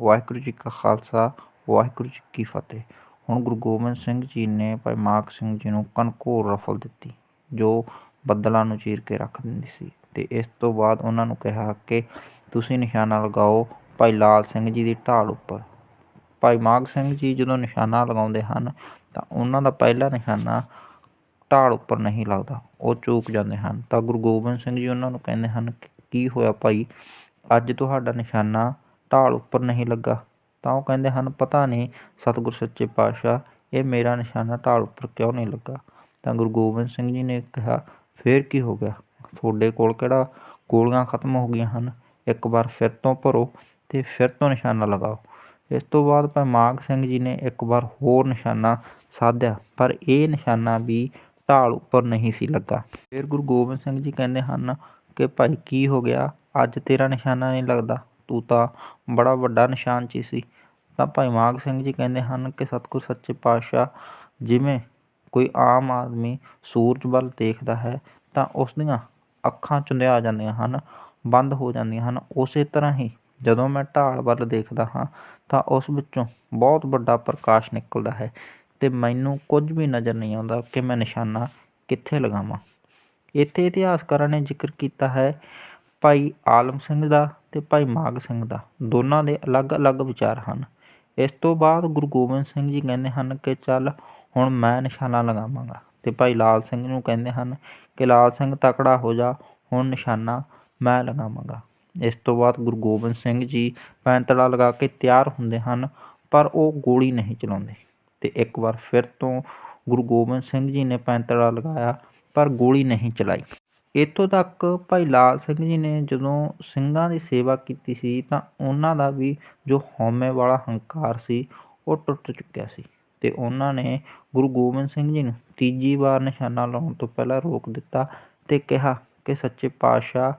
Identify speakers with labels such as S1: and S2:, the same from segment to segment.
S1: ਵਾਹਿਗੁਰੂ ਜੀ ਕਾ ਖਾਲਸਾ, ਵਾਹਿਗੁਰੂ ਜੀ ਕੀ ਫਤਿਹ। ਹੁਣ ਗੁਰੂ ਗੋਬਿੰਦ ਸਿੰਘ ਜੀ ਨੇ ਭਾਈ ਮਾਘ ਸਿੰਘ ਜੀ ਨੂੰ ਕਨਕੋਰ ਰਫਲ ਦਿੱਤੀ, ਜੋ ਬੱਦਲਾਂ ਨੂੰ ਚੀਰ ਕੇ ਰੱਖ ਦਿੰਦੀ ਸੀ। ਤੇ ਇਸ ਤੋਂ ਬਾਅਦ ਉਹਨਾਂ ਨੂੰ ਕਿਹਾ ਕਿ ਤੁਸੀਂ ਨਿਸ਼ਾਨਾ ਲਗਾਓ ਭਾਈ ਲਾਲ ਸਿੰਘ ਜੀ ਦੀ ਢਾਲ ਉੱਪਰ। ਭਾਈ ਮਾਘ ਸਿੰਘ ਜੀ ਜਦੋਂ ਨਿਸ਼ਾਨਾ ਲਗਾਉਂਦੇ ਹਨ, ਤਾਂ ਉਹਨਾਂ ਦਾ ਪਹਿਲਾ ਨਿਸ਼ਾਨਾ ਢਾਲ ਉੱਪਰ ਨਹੀਂ ਲੱਗਦਾ, ਉਹ ਚੂਕ ਜਾਂਦੇ ਹਨ। ਤਾਂ ਗੁਰੂ ਗੋਬਿੰਦ ਸਿੰਘ ਜੀ ਉਹਨਾਂ ਨੂੰ ਕਹਿੰਦੇ ਹਨ ਕਿ ਕੀ ਹੋਇਆ ਭਾਈ, ਅੱਜ ਤੁਹਾਡਾ ਨਿਸ਼ਾਨਾ ਢਾਲ ਉੱਪਰ ਨਹੀਂ ਲੱਗਾ। ਤਾਂ ਉਹ ਕਹਿੰਦੇ ਹਨ, ਪਤਾ ਨਹੀਂ ਸਤਿਗੁਰ ਸੱਚੇ ਪਾਤਸ਼ਾਹ, ਇਹ ਮੇਰਾ ਨਿਸ਼ਾਨਾ ਢਾਲ ਉੱਪਰ ਕਿਉਂ ਨਹੀਂ ਲੱਗਾ? ਤਾਂ ਗੁਰੂ ਗੋਬਿੰਦ ਸਿੰਘ ਜੀ ਨੇ ਕਿਹਾ, ਫੇਰ ਕੀ ਹੋ ਗਿਆ? ਤੁਹਾਡੇ ਕੋਲ ਕਿਹੜਾ ਗੋਲੀਆਂ ਖਤਮ ਹੋ ਗਈਆਂ ਹਨ? ਇੱਕ ਵਾਰ ਫਿਰ ਤੋਂ ਭਰੋ ਤੇ ਫਿਰ ਤੋਂ ਨਿਸ਼ਾਨਾ ਲਗਾਓ। ਇਸ ਤੋਂ ਬਾਅਦ ਭਾਈ ਮਾਘ ਸਿੰਘ ਜੀ ਨੇ ਇੱਕ ਵਾਰ ਹੋਰ ਨਿਸ਼ਾਨਾ ਸਾਧਿਆ, ਪਰ ਇਹ ਨਿਸ਼ਾਨਾ ਵੀ ਢਾਲ ਉੱਪਰ ਨਹੀਂ ਸੀ ਲੱਗਾ। ਫਿਰ ਗੁਰੂ ਗੋਬਿੰਦ ਸਿੰਘ ਜੀ ਕਹਿੰਦੇ ਹਨ ਕਿ, ਭਾਈ, ਕੀ ਹੋ ਗਿਆ? ਅੱਜ ਤੇਰਾ ਨਿਸ਼ਾਨਾ ਨਹੀਂ ਲੱਗਦਾ? ਤੂੰ ਤਾਂ ਬੜਾ ਵੱਡਾ ਨਿਸ਼ਾਨ 'ਚ ਹੀ ਸੀ। ਤਾਂ ਭਾਈ ਮਾਘ ਸਿੰਘ ਜੀ ਕਹਿੰਦੇ ਹਨ ਕਿ ਸਤਿਗੁਰ ਸੱਚੇ ਪਾਤਸ਼ਾਹ ਜਿਵੇਂ ਕੋਈ ਆਮ ਆਦਮੀ ਸੂਰਜ ਵੱਲ ਦੇਖਦਾ ਹੈ, ਤਾਂ ਉਸ ਦੀਆਂ ਅੱਖਾਂ ਚੁੰਧਿਆ ਜਾਂਦੀਆਂ ਹਨ, ਬੰਦ ਹੋ ਜਾਂਦੀਆਂ ਹਨ। ਉਸੇ ਤਰ੍ਹਾਂ ਹੀ ਜਦੋਂ ਮੈਂ ਢਾਲ ਵੱਲ ਦੇਖਦਾ ਹਾਂ, ਤਾਂ ਉਸ ਵਿੱਚੋਂ ਬਹੁਤ ਵੱਡਾ ਪ੍ਰਕਾਸ਼ ਨਿਕਲਦਾ ਹੈ ਤੇ ਮੈਨੂੰ ਕੁਝ ਵੀ ਨਜ਼ਰ ਨਹੀਂ ਆਉਂਦਾ ਕਿ ਮੈਂ ਨਿਸ਼ਾਨਾ ਕਿੱਥੇ ਲਗਾਵਾਂ। ਇੱਥੇ ਇਤਿਹਾਸਕਾਰਾਂ ਨੇ ਜ਼ਿਕਰ ਕੀਤਾ ਹੈ ਭਾਈ ਆਲਮ ਸਿੰਘ ਦਾ ਅਤੇ ਭਾਈ ਮਾਘ ਸਿੰਘ ਦਾ। ਦੋਨਾਂ ਦੇ ਅਲੱਗ-ਅਲੱਗ ਵਿਚਾਰ ਹਨ। ਇਸ ਤੋਂ ਬਾਅਦ ਗੁਰੂ ਗੋਬਿੰਦ ਸਿੰਘ ਜੀ ਕਹਿੰਦੇ ਹਨ ਕਿ ਚੱਲ ਹੁਣ ਮੈਂ ਨਿਸ਼ਾਨਾ ਲਗਾਵਾਂਗਾ। ਅਤੇ ਭਾਈ ਲਾਲ ਸਿੰਘ ਨੂੰ ਕਹਿੰਦੇ ਹਨ ਕਿ ਲਾਲ ਸਿੰਘ ਤਕੜਾ ਹੋ ਜਾ, ਹੁਣ ਨਿਸ਼ਾਨਾ ਮੈਂ ਲਗਾਵਾਂਗਾ। ਇਸ ਤੋਂ ਬਾਅਦ ਗੁਰੂ ਗੋਬਿੰਦ ਸਿੰਘ ਜੀ ਪੈਂਤੜਾ ਲਗਾ ਕੇ ਤਿਆਰ ਹੁੰਦੇ ਹਨ, ਪਰ ਉਹ ਗੋਲੀ ਨਹੀਂ ਚਲਾਉਂਦੇ। ਤੇ ਇੱਕ ਵਾਰ ਫਿਰ ਤੋਂ ਗੁਰੂ ਗੋਬਿੰਦ ਸਿੰਘ ਜੀ ਨੇ ਪੈਂਤੜਾ ਲਗਾਇਆ, ਪਰ ਗੋਲੀ ਨਹੀਂ ਚਲਾਈ। ਇੱਥੋਂ ਤੱਕ ਭਾਈ ਲਾਲ ਸਿੰਘ ਜੀ ਨੇ ਜਦੋਂ ਸਿੰਘਾਂ ਦੀ ਸੇਵਾ ਕੀਤੀ ਸੀ ਤਾਂ ਉਹਨਾਂ ਦਾ ਵੀ ਜੋ ਹਉਮੈ ਵਾਲਾ ਹੰਕਾਰ ਸੀ, ਉਹ ਟੁੱਟ ਚੁੱਕਿਆ ਸੀ ਅਤੇ ਉਹਨਾਂ ਨੇ ਗੁਰੂ ਗੋਬਿੰਦ ਸਿੰਘ ਜੀ ਨੂੰ ਤੀਜੀ ਵਾਰ ਨਿਸ਼ਾਨਾ ਲਾਉਣ ਤੋਂ ਪਹਿਲਾਂ ਰੋਕ ਦਿੱਤਾ ਅਤੇ ਕਿਹਾ ਕਿ, ਸੱਚੇ ਪਾਤਸ਼ਾਹ,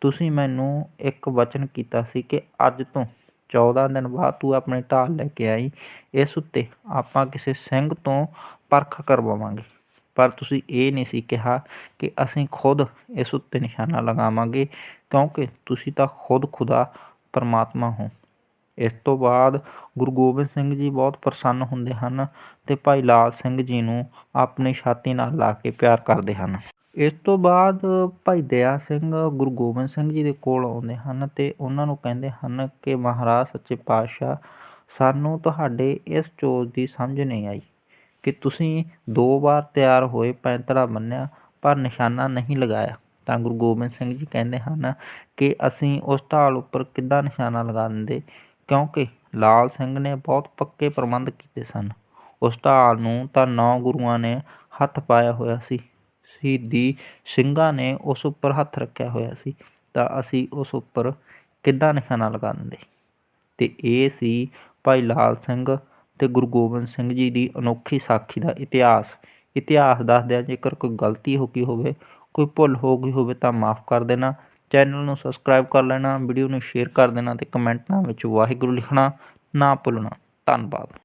S1: ਤੁਸੀਂ ਮੈਨੂੰ ਇੱਕ ਵਚਨ ਕੀਤਾ ਸੀ ਕਿ ਅੱਜ ਤੋਂ 14 ਦਿਨ ਬਾਅਦ ਤੂੰ ਆਪਣੇ ਢਾਲ ਲੈ ਕੇ ਆਈ, ਇਸ ਉੱਤੇ ਆਪਾਂ ਕਿਸੇ ਸਿੰਘ ਤੋਂ ਪਰਖ ਕਰਵਾਵਾਂਗੇ। ਪਰ ਤੁਸੀਂ ਇਹ ਨਹੀਂ ਸੀ ਕਿਹਾ ਕਿ ਅਸੀਂ ਖੁਦ ਇਸ ਉੱਤੇ ਨਿਸ਼ਾਨਾ ਲਗਾਵਾਂਗੇ, ਕਿਉਂਕਿ ਤੁਸੀਂ ਤਾਂ ਖੁਦ ਖੁਦਾ ਪਰਮਾਤਮਾ ਹੋ। ਇਸ ਤੋਂ ਬਾਅਦ ਗੁਰੂ ਗੋਬਿੰਦ ਸਿੰਘ ਜੀ ਬਹੁਤ ਪ੍ਰਸੰਨ ਹੁੰਦੇ ਹਨ ਤੇ ਭਾਈ ਲਾਲ ਸਿੰਘ ਜੀ ਨੂੰ ਆਪਣੀ ਛਾਤੀ ਨਾਲ ਲਾ ਕੇ ਪਿਆਰ ਕਰਦੇ ਹਨ। ਇਸ ਤੋਂ ਬਾਅਦ ਭਾਈ ਦਇਆ ਸਿੰਘ ਗੁਰੂ ਗੋਬਿੰਦ ਸਿੰਘ ਜੀ ਦੇ ਕੋਲ ਆਉਂਦੇ ਹਨ ਤੇ ਉਹਨਾਂ ਨੂੰ ਕਹਿੰਦੇ ਹਨ ਕਿ ਮਹਾਰਾਜ, ਸੱਚੇ ਪਾਤਸ਼ਾਹ, ਸਾਨੂੰ ਤੁਹਾਡੇ ਇਸ ਚੋਜ ਦੀ ਸਮਝ ਨਹੀਂ ਆਈ। ਕਿ ਤੁਸੀਂ ਦੋ ਵਾਰ ਤਿਆਰ ਹੋਏ ਪੈਂਤੜਾ ਬੰਨਿਆ ਪਰ ਨਿਸ਼ਾਨਾ ਨਹੀਂ ਲਗਾਇਆ। ਤਾਂ ਗੁਰੂ ਗੋਬਿੰਦ ਸਿੰਘ ਜੀ ਕਹਿੰਦੇ ਹਨ ਕਿ ਅਸੀਂ ਉਸ ਢਾਲ ਉੱਪਰ ਕਿੱਦਾਂ ਨਿਸ਼ਾਨਾ ਲਗਾ ਦਿੰਦੇ? ਕਿਉਂਕਿ ਲਾਲ ਸਿੰਘ ਨੇ ਬਹੁਤ ਪੱਕੇ ਪ੍ਰਬੰਧ ਕੀਤੇ ਸਨ। ਉਸ ਢਾਲ ਨੂੰ ਤਾਂ ਨੌ ਗੁਰੂਆਂ ਨੇ ਹੱਥ ਪਾਇਆ ਹੋਇਆ ਸੀ। ਸ਼ਹੀਦੀ ਸਿੰਘਾਂ ਨੇ ਉਸ ਉੱਪਰ ਹੱਥ ਰੱਖਿਆ ਹੋਇਆ ਸੀ। ਤਾਂ ਅਸੀਂ ਉਸ ਉੱਪਰ ਕਿੱਦਾਂ ਨਿਸ਼ਾਨਾ ਲਗਾ ਦਿੰਦੇ? ਤੇ ਇਹ ਸੀ ਭਾਈ ਲਾਲ ਸਿੰਘ ਅਤੇ ਗੁਰੂ ਗੋਬਿੰਦ ਸਿੰਘ ਜੀ ਦੀ ਅਨੋਖੀ ਸਾਖੀ ਦਾ ਇਤਿਹਾਸ। ਇਤਿਹਾਸ ਦੱਸਦਿਆਂ ਜੇਕਰ ਕੋਈ ਗਲਤੀ ਹੋ ਗਈ ਹੋਵੇ, ਕੋਈ ਭੁੱਲ ਹੋ ਗਈ ਹੋਵੇ ਤਾਂ ਮਾਫ ਕਰ ਦੇਣਾ। ਚੈਨਲ ਨੂੰ ਸਬਸਕ੍ਰਾਈਬ ਕਰ ਲੈਣਾ, ਵੀਡੀਓ ਨੂੰ ਸ਼ੇਅਰ ਕਰ ਦੇਣਾ ਅਤੇ ਕਮੈਂਟਾਂ ਵਿੱਚ ਵਾਹਿਗੁਰੂ ਲਿਖਣਾ ਨਾ ਭੁੱਲਣਾ। ਧੰਨਵਾਦ।